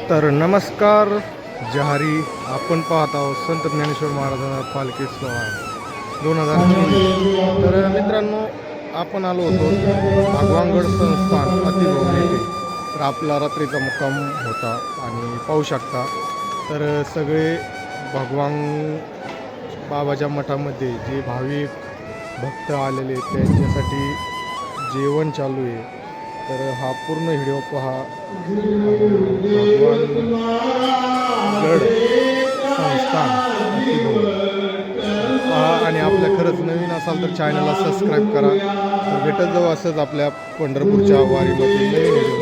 तर नमस्कार जहारी. आपण पाहत आहोत संत ज्ञानेश्वर महाराजांना पालखी सोहळा दोन हजार चोवीस. तर मित्रांनो आपण आलो होतो भगवानगड संस्थान अतिभवन येथे. तर आपला रात्रीचा मुक्काम होता आणि पाहू शकता. तर सगळे भगवान बाबाच्या मठामध्ये जे भाविक भक्त आलेले त्यांच्यासाठी जेवण चालू आहे. तर हा पूर्ण व्हिडिओ पहा. भगवान गड संस्थान. पहा आणि आपल्या खरंच नवीन असाल तर चॅनलला सबस्क्राईब करा. भेटत जाऊ असंच आपल्या पंढरपूरच्या वारीमध्ये. नवीन व्हिडिओ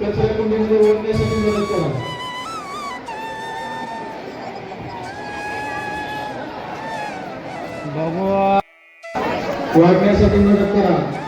कचरा कुंडीमध्ये ओढण्यासाठी मदत करा. वाढण्यासाठी मदत करा.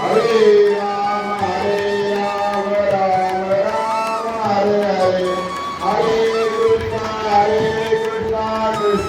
Hare